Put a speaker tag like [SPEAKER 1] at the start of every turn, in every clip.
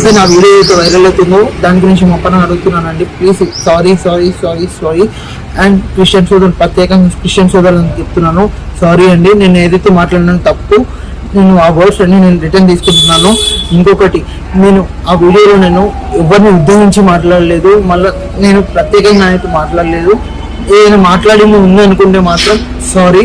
[SPEAKER 1] చెప్తే నా వీడియో అయితే వైరల్ అవుతుందో దాని గురించి మొప్పన అడుగుతున్నానండి. Please sorry sorry sorry sorry and Christian సోదరులు ప్రత్యేకంగా క్రిస్టియన్ సోదరులను చెప్తున్నాను. సారీ అండి నేను ఏదైతే మాట్లాడినాను తప్పు నేను ఆ వర్డ్స్ అన్ని నేను రిటర్న్ తీసుకుంటున్నాను. ఇంకొకటి నేను ఆ వీడియోలో నేను ఎవరిని ఉద్దేశించి మాట్లాడలేదు మళ్ళీ నేను ప్రత్యేకంగా అయితే మాట్లాడలేదు. ఏదైనా మాట్లాడింది ఉందనుకుంటే మాత్రం సారీ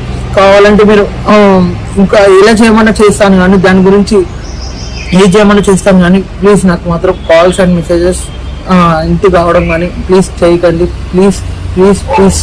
[SPEAKER 1] కావాలంటే మీరు ఇంకా ఎలా చేయమన్నా చేస్తాను కానీ దాని గురించి ఏ చేయమన్నా చేస్తాను కానీ ప్లీజ్ నాకు మాత్రం కాల్స్ అండ్ మెసేజెస్ ఇంటికి రావడం కానీ ప్లీజ్ చేయకండి. Please please please.